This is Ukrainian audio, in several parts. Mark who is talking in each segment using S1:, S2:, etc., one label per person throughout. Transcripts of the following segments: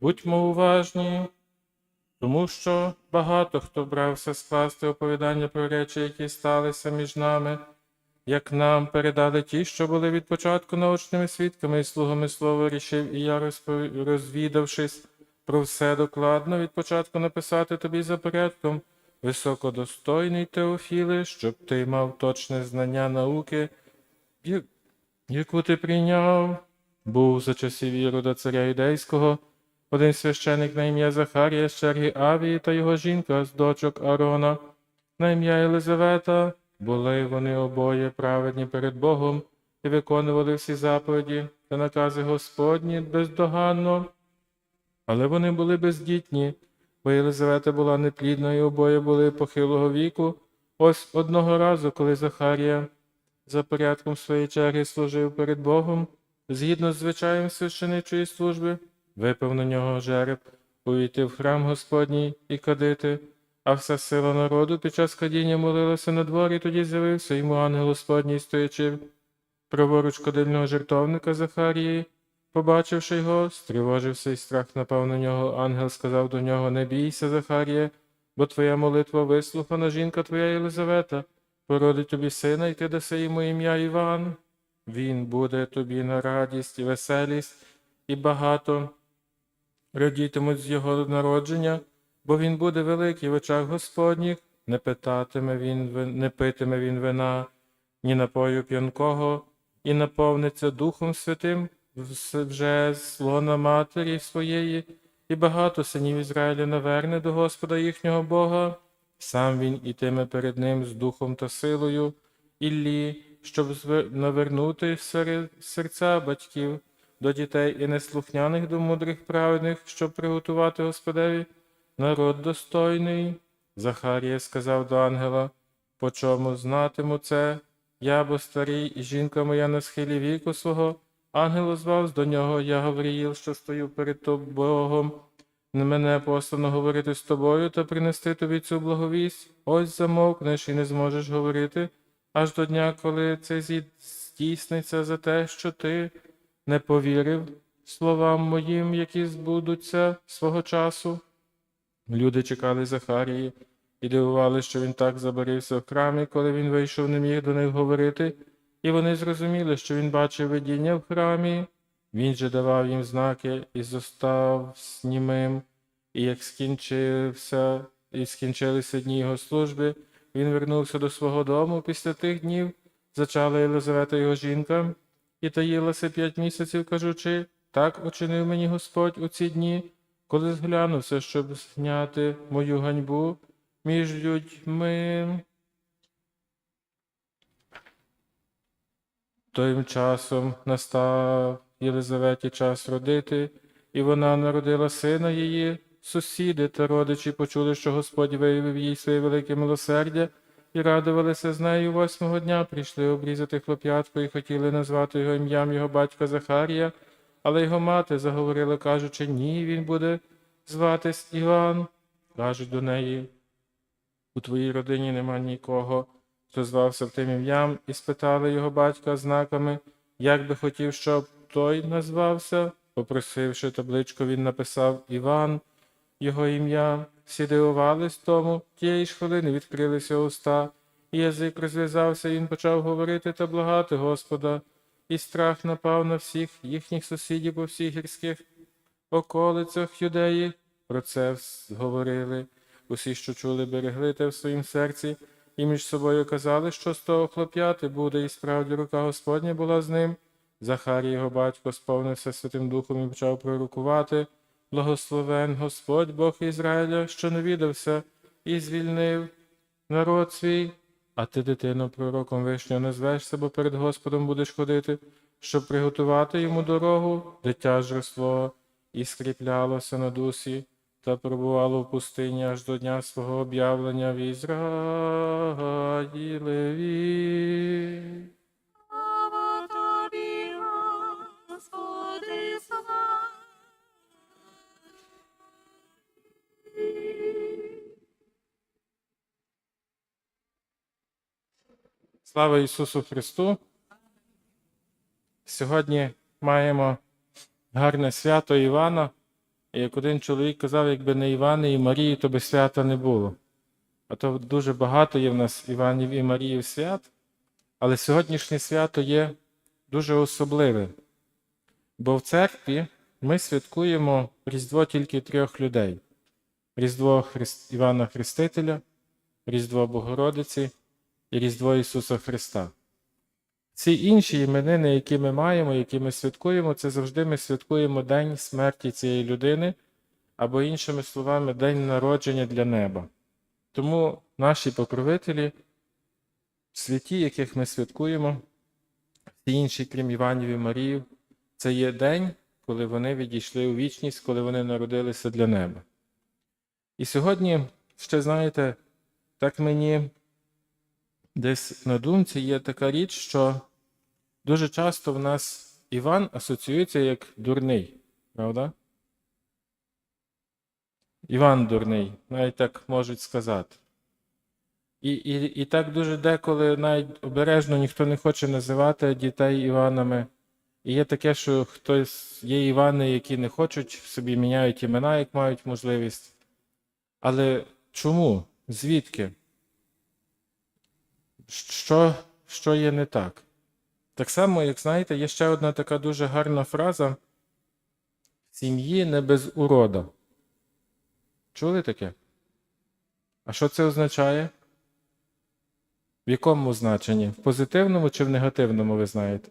S1: Будьмо уважні, тому що багато хто брався скласти оповідання про речі, які сталися між нами, як нам передали ті, що були від початку наочними свідками і слугами слова рішив, і я, розвідавшись про все докладно, від початку написати тобі за порядком, високодостойний Теофіле, щоб ти мав точне знання науки, яку ти прийняв, був за часів Ірода царя юдейського, один священик на ім'я Захарія з черги Авії та його жінка з дочок Арона, на ім'я Єлизавета, були вони обоє праведні перед Богом і виконували всі заповіді та накази Господні бездоганно. Але вони були бездітні, бо Єлизавета була неплідною, обоє були похилого віку. Ось одного разу, коли Захарія за порядком своєї черги служив перед Богом, згідно з звичаєм священичої служби, випав на нього жереб, увійти в храм Господній і кадити, а вся сила народу під час кадіння молилася на дворі, тоді з'явився йому ангел Господній, стоячи праворуч кадильного жертовника Захарії. Побачивши його, стривожився і страх напав на нього. Ангел сказав до нього: Не бійся, Захаріє, бо твоя молитва вислухана, жінка твоя Єлизавета, породить тобі сина, і ти даси йому ім'я Іван. Він буде тобі на радість і веселість, і багато радітимуть з його народження, бо він буде великий в очах Господніх, не питатиме він, не питиме він вина, ні напою п'янкого, і наповниться Духом Святим вже з лона матері своєї, і багато синів Ізраїля наверне до Господа їхнього Бога. Сам він ітиме перед ним з духом та силою, Іллі, щоб навернути серця батьків до дітей і неслухняних до мудрих праведних, щоб приготувати Господеві народ достойний. Захарія сказав до ангела, по чому знатиму це, я бо старий, і жінка моя на схилі віку свого. Ангел озвався до нього, я Гавриїл, що стою перед Богом. Мене послано говорити з тобою та принести тобі цю благовість. Ось замовкнеш і не зможеш говорити, аж до дня, коли це здійсниться за те, що ти не повірив словам моїм, які збудуться свого часу. Люди чекали Захарії і дивували, що він так забарився в храмі, коли він вийшов, не міг до них говорити, і вони зрозуміли, що він бачив видіння в храмі. Він же давав їм знаки і зостав німим, і як скінчився, і скінчилися дні його служби, він вернувся до свого дому після тих днів, зачала Єлизавета його жінка, і таїлася п'ять місяців, кажучи, так очинив мені Господь у ці дні, коли зглянувся, щоб зняти мою ганьбу між людьми. Тим часом настав Єлизаветі час родити, і вона народила сина її. Сусіди та родичі почули, що Господь виявив їй своє велике милосердя, і радувалися з нею восьмого дня, прийшли обрізати хлоп'ятко і хотіли назвати його ім'ям його батька Захарія, але його мати заговорила, кажучи, ні, він буде зватись Іван. Кажуть до неї, у твоїй родині нема нікого, хто звався тим ім'ям, і спитали його батька знаками, як би хотів, щоб той назвався. Попросивши табличку, він написав Іван, його ім'я. Всі дивувались тому, тієї ж хвилини відкрилися уста, і язик розв'язався, і він почав говорити та благати Господа, і страх напав на всіх їхніх сусідів по всіх гірських околицях юдеї. Про це говорили. Усі, що чули, берегли те в своїм серці, і між собою казали, що з того хлоп'яти буде, і справді рука Господня була з ним. Захарій, його батько, сповнився Святим Духом і почав пророкувати. Благословен Господь Бог Ізраїля, що навідався і звільнив народ свій. А ти, дитино, пророком вишнього назвешся, бо перед Господом будеш ходити, щоб приготувати йому дорогу, дитя ж росло і скріплялося на дусі, та пробувало в пустині аж до дня свого об'явлення в Ізраїлеві.
S2: Слава
S1: Ісусу Христу! Сьогодні маємо гарне свято Івана. Як один чоловік казав, якби не Івани і Марії, то би свята не було. А то дуже багато є в нас Іванів і Маріїв свят, але сьогоднішнє свято є дуже особливе. Бо в церкві ми святкуємо Різдво тільки трьох людей: Різдво Христ... Івана Хрестителя, Різдво Богородиці і Різдво Ісуса Христа. Всі інші іменини, які ми маємо, які ми святкуємо, це завжди ми святкуємо День смерті цієї людини, або, іншими словами, День народження для неба. Тому наші покровителі, святі, яких ми святкуємо, всі інші, крім Іванів і Маріїв, це є день, коли вони відійшли у вічність, коли вони народилися для неба. І сьогодні, ще знаєте, так мені десь на думці є така річ, що дуже часто в нас Іван асоціюється як дурний, правда? Іван дурний, навіть так можуть сказати. І, і, і так дуже деколи навіть обережно ніхто не хоче називати дітей Іванами. І є таке, що хтось є Івани, які не хочуть, собі міняють імена, як мають можливість. Але чому? Звідки? Що, що є не так? Так само, як знаєте, є ще одна така дуже гарна фраза: сім'ї не без урода. Чули таке? А що це означає? В якому значенні? В позитивному чи в негативному, ви знаєте?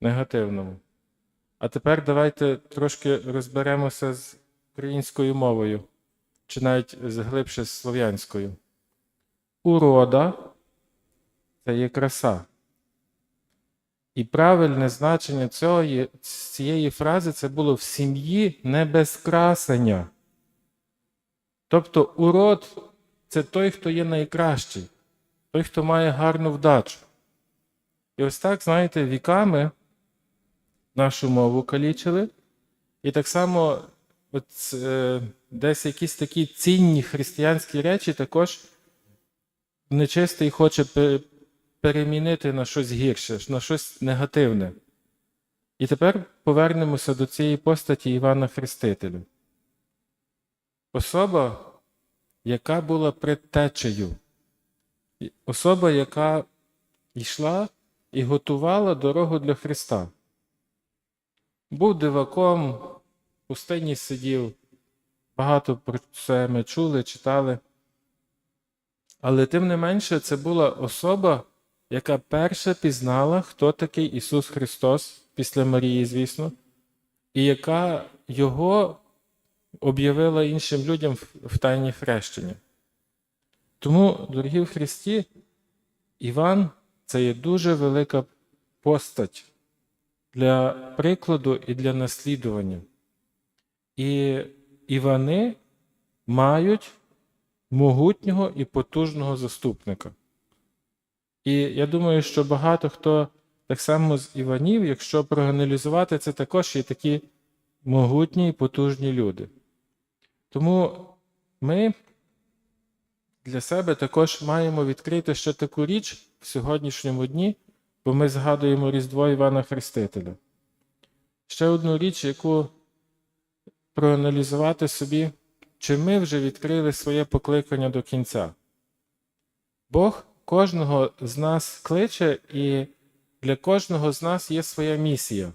S1: Негативному. А тепер давайте трошки розберемося з українською мовою, чи навіть глибше з слов'янською. Урода це є краса. І правильне значення цього, цієї фрази це було в сім'ї не без красення. Тобто урод це той, хто є найкращий, той, хто має гарну вдачу. І ось так, знаєте, віками нашу мову калічили. І так само от, е, десь якісь такі цінні християнські речі також нечистий хоче перемінити на щось гірше, на щось негативне. І тепер повернемося до цієї постаті Івана Хрестителя. Особа, яка була предтечею, особа, яка йшла і готувала дорогу для Христа. Був диваком, в пустині сидів, багато про це ми чули, читали. Але тим не менше, це була особа, яка перша пізнала, хто такий Ісус Христос після Марії, звісно, і яка Його об'явила іншим людям в- тайні хрещення. Тому, дорогі в Христі, Іван це є дуже велика постать для прикладу і для наслідування. І Івани мають могутнього і потужного заступника. І я думаю, що багато хто так само з Іванів, якщо проаналізувати, це також є такі могутні і потужні люди. Тому ми для себе також маємо відкрити ще таку річ в сьогоднішньому дні, бо ми згадуємо Різдво Івана Хрестителя. Ще одну річ, яку проаналізувати собі, чи ми вже відкрили своє покликання до кінця. Бог кожного з нас кличе, і для кожного з нас є своя місія.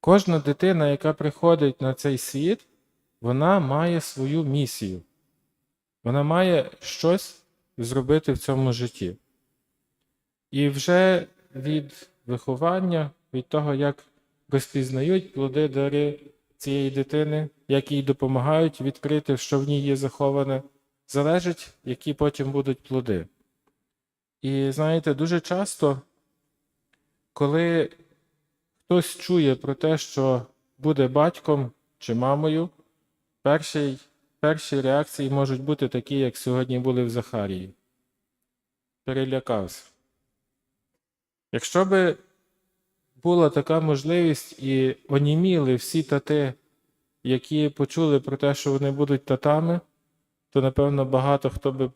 S1: Кожна дитина, яка приходить на цей світ, вона має свою місію. Вона має щось зробити в цьому житті. І вже від виховання, від того, як розпізнають плоди дари цієї дитини, як їй допомагають відкрити, що в ній є заховане, залежить, які потім будуть плоди. І знаєте, дуже часто, коли хтось чує про те, що буде батьком чи мамою, перші, перші реакції можуть бути такі, як сьогодні були в Захарії. Перелякався. Якщо би була така можливість і оніміли всі тати, які почули про те, що вони будуть татами, то напевно багато хто би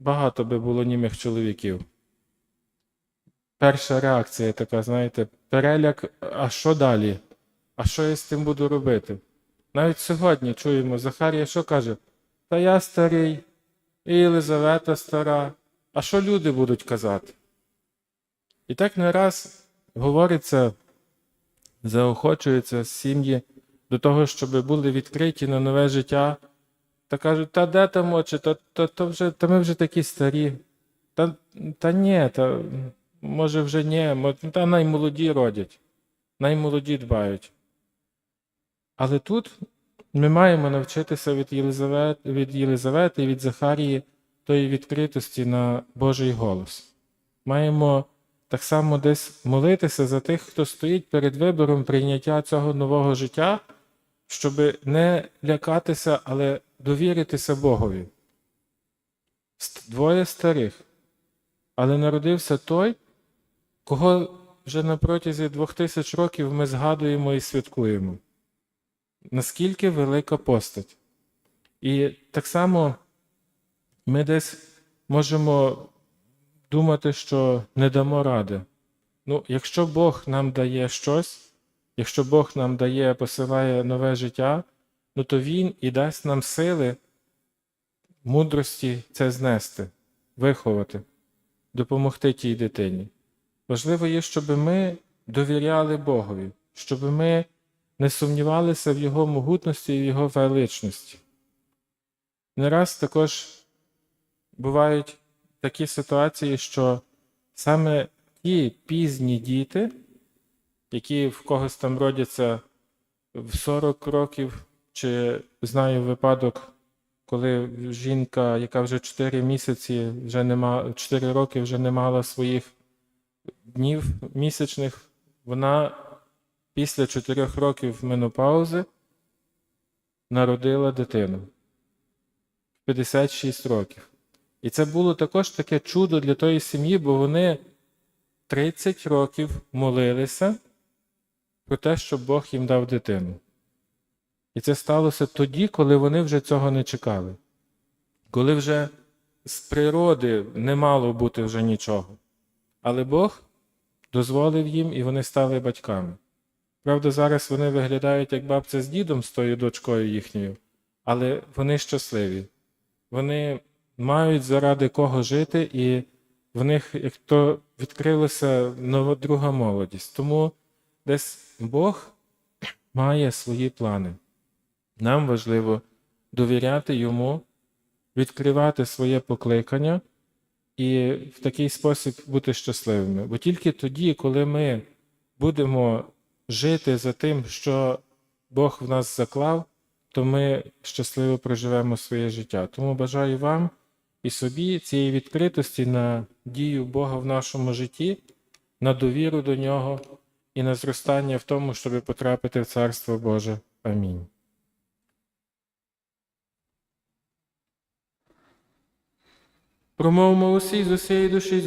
S1: багато би було німих чоловіків. Перша реакція така, знаєте, переляк, а що далі? А що я з тим буду робити? Навіть сьогодні чуємо, Захарія що каже? Та я старий, і Єлизавета стара. А що люди будуть казати? І так не раз говориться, заохочуються сім'ї до того, щоб були відкриті на нове життя. Та кажуть, та де там очі, та, та, та, вже, та ми вже такі старі. Та, та ні, та, може вже ні, та наймолоді родять, наймолоді дбають. Але тут ми маємо навчитися від Єлизавети, від Єлизавети від Захарії тої відкритості на Божий голос. Маємо так само десь молитися за тих, хто стоїть перед вибором прийняття цього нового життя, щоб не лякатися, але довіритися Богові. Двоє старих, але народився той, кого вже на протязі двох тисяч років ми згадуємо і святкуємо. Наскільки велика постать. І так само ми десь можемо думати, що не дамо ради. Ну, якщо Бог нам дає щось, якщо Бог нам дає, посилає нове життя, ну то Він і дасть нам сили, мудрості це знести, виховати, допомогти тій дитині. Важливо є, щоб ми довіряли Богові, щоб ми не сумнівалися в Його могутності і в Його величності. Не раз також бувають такі ситуації, що саме ті пізні діти, які в когось там родяться в 40 років, чи знаю випадок, коли жінка, яка вже 4 місяці, вже не мала, 4 роки вже не мала своїх днів місячних, вона після 4 років менопаузи народила дитину 56 років. І це було також таке чудо для тої сім'ї, бо вони 30 років молилися про те, щоб Бог їм дав дитину. І це сталося тоді, коли вони вже цього не чекали, коли вже з природи не мало бути вже нічого. Але Бог дозволив їм, і вони стали батьками. Правда, зараз вони виглядають як бабця з дідом з тою дочкою їхньою, але вони щасливі. Вони мають заради кого жити, і в них як то відкрилася нова друга молодість. Тому десь Бог має свої плани. Нам важливо довіряти йому, відкривати своє покликання і в такий спосіб бути щасливими. Бо тільки тоді, коли ми будемо жити за тим, що Бог в нас заклав, то ми щасливо проживемо своє життя. Тому бажаю вам і собі цієї відкритості на дію Бога в нашому житті, на довіру до нього і на зростання в тому, щоб потрапити в Царство Боже. Амінь. Промовимо усі з усієї душі.